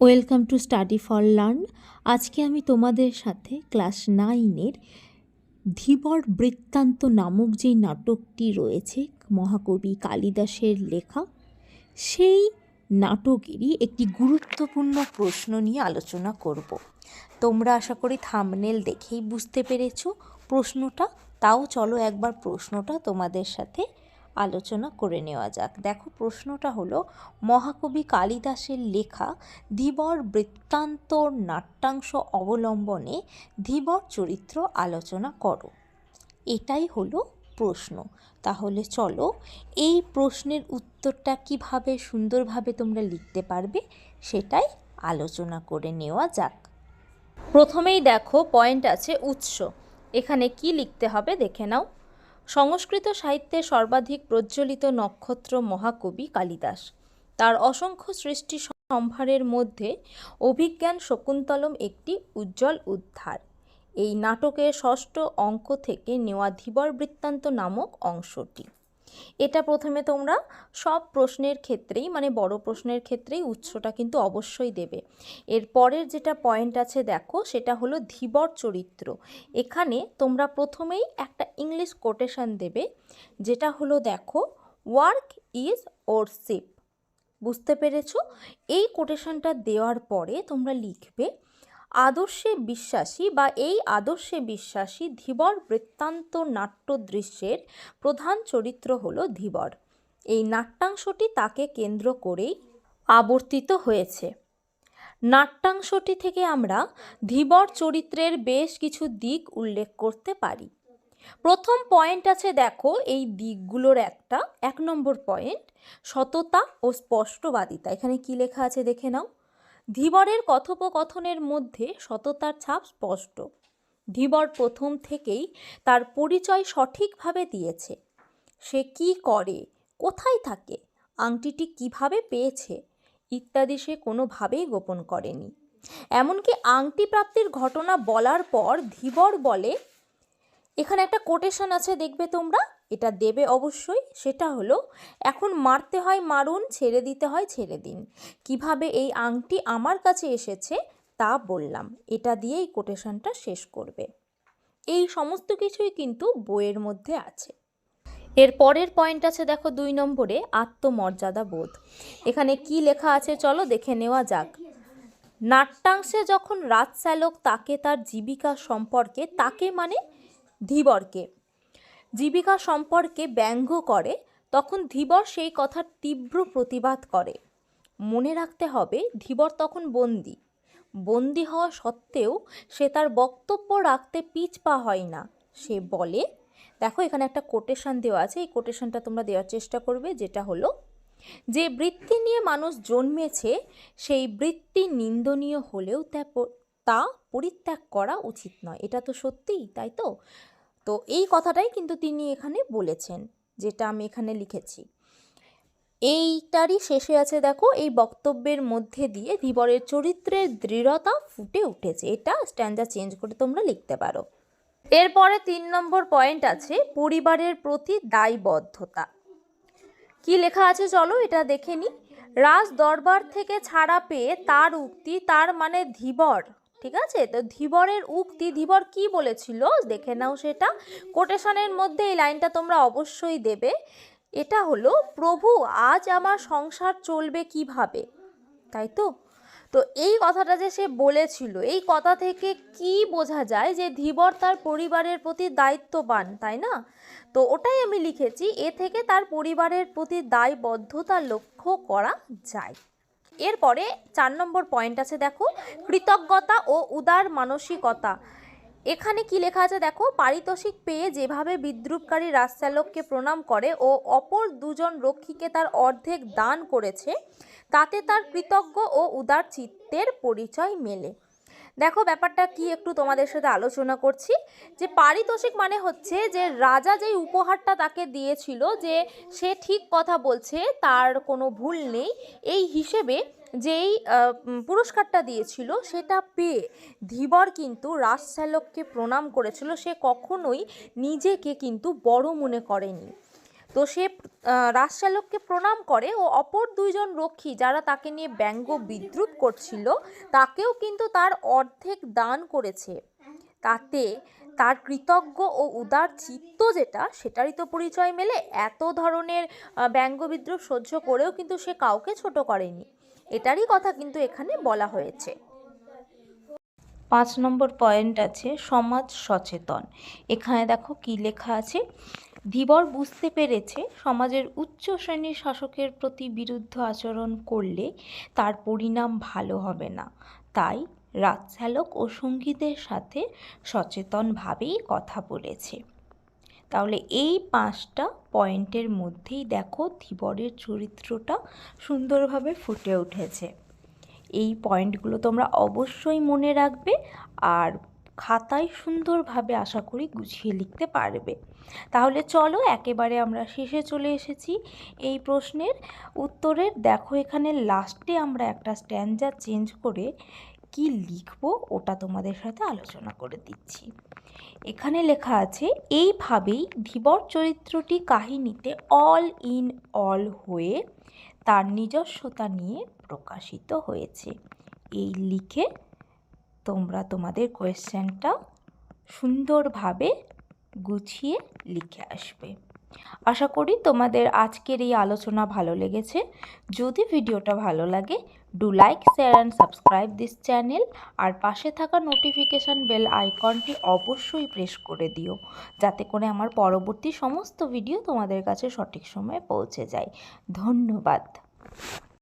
Welcome to study for learn. আজকে আমি তোমাদের সাথে ক্লাস নাইনের ধীবর বৃত্তান্ত নামক যেই নাটকটি রয়েছে, মহাকবি কালিদাসের লেখা, সেই নাটকেরই একটি গুরুত্বপূর্ণ প্রশ্ন নিয়ে আলোচনা করব। তোমরা আশা করি থামনেল দেখেই বুঝতে পেরেছ প্রশ্নটা। তাও চলো একবার প্রশ্নটা তোমাদের সাথে আলোচনা করে নেওয়া যাক। দেখো প্রশ্নটা হলো, মহাকবি কালিদাসের লেখা ধীবর বৃত্তান্ত নাট্যাংশ অবলম্বনে ধীবর চরিত্র আলোচনা করো। এটাই হলো প্রশ্ন। তাহলে চলো, এই প্রশ্নের উত্তরটা কীভাবে সুন্দরভাবে তোমরা লিখতে পারবে সেটাই আলোচনা করে নেওয়া যাক। প্রথমেই দেখো পয়েন্ট আছে উৎস। এখানে কি লিখতে হবে দেখে নাও। সংস্কৃত সাহিত্যে সর্বাধিক প্রজ্বলিত নক্ষত্র মহাকবি কালিদাস। তার অসংখ্য সৃষ্টি সম্ভারের মধ্যে অভিজ্ঞান শকুন্তলম একটি উজ্জ্বল উদ্ধার। এই নাটকের ষষ্ঠ অঙ্ক থেকে নেওয়া ধীবর বৃত্তান্ত নামক অংশটি। এটা প্রথমে তোমরা সব প্রশ্নের ক্ষেত্রেই মানে বড় প্রশ্নের ক্ষেত্রেই উৎসটা কিন্তু অবশ্যই দেবে। এর পরের যেটা পয়েন্ট আছে দেখো, সেটা হলো ধীবর চরিত্র। এখানে তোমরা প্রথমেই একটা ইংলিশ কোটেশন দেবে, যেটা হলো দেখো ওয়ার্ক ইজ ওরশিপ বুঝতে পেরেছ? এই কোটেশনটা দেওয়ার পরে তোমরা লিখবে আদর্শে বিশ্বাসী বা এই আদর্শে বিশ্বাসী ধীবর বৃত্তান্ত নাট্য দৃশ্যের প্রধান চরিত্র হলো ধীবর। এই নাট্যাংশটি তাকে কেন্দ্র করেই আবর্তিত হয়েছে। নাট্যাংশটি থেকে আমরা ধীবর চরিত্রের বেশ কিছু দিক উল্লেখ করতে পারি। প্রথম পয়েন্ট আছে দেখো, এই দিকগুলোর একটা। এক নম্বর পয়েন্ট, সততা ও স্পষ্টবাদিতা। এখানে কি লেখা আছে দেখে নাও। ধীবরের কথোপকথনের মধ্যে সততার ছাপ স্পষ্ট। ধীবর প্রথম থেকেই তার পরিচয় সঠিকভাবে দিয়েছে। সে কি করে? কোথায় থাকে? আংটিটি কীভাবে পেয়েছে? ইত্যাদি সে কোনোভাবেই গোপন করেনি। এমনকি আংটি প্রাপ্তির ঘটনা বলার পর ধীবর বলে, এখানে একটা কোটেশন আছে, দেখবে তোমরা? এটা দেবে অবশ্যই, সেটা হলো এখন মারতে হয় মারুন, ছেড়ে দিতে হয় ছেড়ে দিন। কীভাবে এই আংটি আমার কাছে এসেছে তা বললাম। এটা দিয়েই কোটেশনটা শেষ করবে। এই সমস্ত কিছুই কিন্তু বইয়ের মধ্যে আছে। এর পরের পয়েন্ট আছে দেখো দুই নম্বরে, আত্মমর্যাদা বোধ। এখানে কি লেখা আছে চলো দেখে নেওয়া যাক। নাট্যাংশে যখন রাজচালক তাকে তার জীবিকা সম্পর্কে, তাকে মানে ধীবরকে জীবিকা সম্পর্কে ব্যঙ্গ করে, তখন ধীবর সেই কথার তীব্র প্রতিবাদ করে। মনে রাখতে হবে, ধীবর তখন বন্দি। বন্দি হওয়া সত্ত্বেও সে তার বক্তব্য রাখতে পিছপা হয় না। সে বলে, দেখো, এখানে একটা কোটেশন দেওয়া আছে। এই কোটেশনটা তোমরা দেওয়ার চেষ্টা করবে, যেটা হলো, যে বৃত্তি নিয়ে মানুষ জন্মেছে, সেই বৃত্তি নিন্দনীয় হলেও তা পরিত্যাগ করা উচিত নয়। এটা তো সত্যিই, তাই তো? তো এই কথাটাই কিন্তু তিনি এখানে বলেছেন, যেটা আমি এখানে লিখেছি। এইটারই শেষে আছে দেখো, এই বক্তব্যের মধ্যে দিয়ে ধীবরের চরিত্রের দৃঢ়তা ফুটে উঠেছে। এটা স্ট্যান্ডা চেঞ্জ করে তোমরা লিখতে পারো। এরপরে তিন নম্বর পয়েন্ট আছে, পরিবারের প্রতি দায়বদ্ধতা। কি লেখা আছে চলো, এটা দেখে নি। রাজ দরবার থেকে ছাড়া পেয়ে তার উক্তি, তার মানে ধীবর ঠিক আছে? তো ধীবরের উক্তি, ধীবর কি বলেছিল? দেখে নাও সেটা। কোটেশনের মধ্যে এই লাইনটা তোমরা অবশ্যই দেবে। এটা হলো, প্রভু, আজ আমার সংসার চলবে কীভাবে? তাই তো? তো এই কথাটা যে সে বলেছিল, এই কথা থেকে কি বোঝা যায় যে ধীবর তার পরিবারের প্রতি দায়িত্ববান, তাই না? তো ওটাই আমি লিখেছি, এ থেকে তার পরিবারের প্রতি দায়বদ্ধতা লক্ষ্য করা যায়। এরপরে চার নম্বর পয়েন্ট আছে, দেখো, কৃতজ্ঞতা ও উদার মানসিকতা। এখানে কি লেখা আছে, দেখো, পারিতোষিক পেয়ে যেভাবে বিদ্রুপকারী রাজচালককে প্রণাম করে ও অপর দুজন রক্ষীকে তার অর্ধেক দান করেছে, তাতে তার কৃতজ্ঞ ও উদার চিত্তের পরিচয় মেলে। দেখো ব্যাপারটা কি একটু তোমাদের সাথে আলোচনা করছি। যে পারিতোষিক মানে হচ্ছে যে রাজা যেই উপহারটা তাকে দিয়েছিল যে সে ঠিক কথা বলছে, তার কোনো ভুল নেই। এই হিসেবে যেই পুরস্কারটা দিয়েছিল সেটা পেয়ে ধীবর কিন্তু রাজশালককে প্রণাম করেছিল। সে কখনোই নিজেকে কিন্তু বড় মনে করেনি। তো সে আহ, রাজচালককে প্রণাম করে ও অপর দুইজন রক্ষী যারা তাকে নিয়ে ব্যঙ্গ বিদ্রুপ করছিল তাকেও কিন্তু তার অর্ধেক দান করেছে। তাতে তার কৃতজ্ঞ ও উদার চিত্ত যেটা সেটারই তো পরিচয় মেলে। এত ধরনের ব্যঙ্গ বিদ্রুপ সহ্য করেও কিন্তু সে কাউকে ছোট করেনি। এটারই কথা কিন্তু এখানে বলা হয়েছে। পাঁচ নম্বর পয়েন্ট আছে সমাজ সচেতন। এখানে দেখো কি লেখা আছে? ধীবর বুঝতে পেরেছে সমাজের উচ্চ শ্রেণির শাসকের প্রতি বিরুদ্ধ আচরণ করলে তার পরিণাম ভালো হবে না। তাই রাজচালক ও সঙ্গীদের সাথে সচেতনভাবেই কথা বলেছে। তাহলে এই পাঁচটা পয়েন্টের মধ্যেই দেখো ধীবরের চরিত্রটা সুন্দরভাবে ফুটে উঠেছে। এই পয়েন্টগুলো তোমরা অবশ্যই মনে রাখবে। আর খাতায় সুন্দরভাবে আশা করি গুছিয়ে লিখতে পারবে। তাহলে চলো একেবারে আমরা শেষে চলে এসেছি এই প্রশ্নের উত্তরের। দেখো এখানে লাস্টে আমরা একটা স্ট্যান্ডার চেঞ্জ করে কি লিখব ওটা তোমাদের সাথে আলোচনা করে দিচ্ছি। এখানে লেখা আছে, এইভাবেই ধীবর চরিত্রটি কাহিনীতে অল ইন অল হয়ে তার নিজস্বতা নিয়ে প্রকাশিত হয়েছে। এই লিখে তোমরা তোমাদের কোয়েশ্চেনটা সুন্দরভাবে গুছিয়ে লিখে আসবে। আশা করি তোমাদের আজকের এই আলোচনা ভালো লেগেছে। যদি ভিডিওটা ভালো লাগে do like share and subscribe this channel আর পাশে থাকা নোটিফিকেশান বেল আইকনটি অবশ্যই প্রেস করে দিও, যাতে করে আমার পরবর্তী সমস্ত ভিডিও তোমাদের কাছে সঠিক সময়ে পৌঁছে যায়। ধন্যবাদ।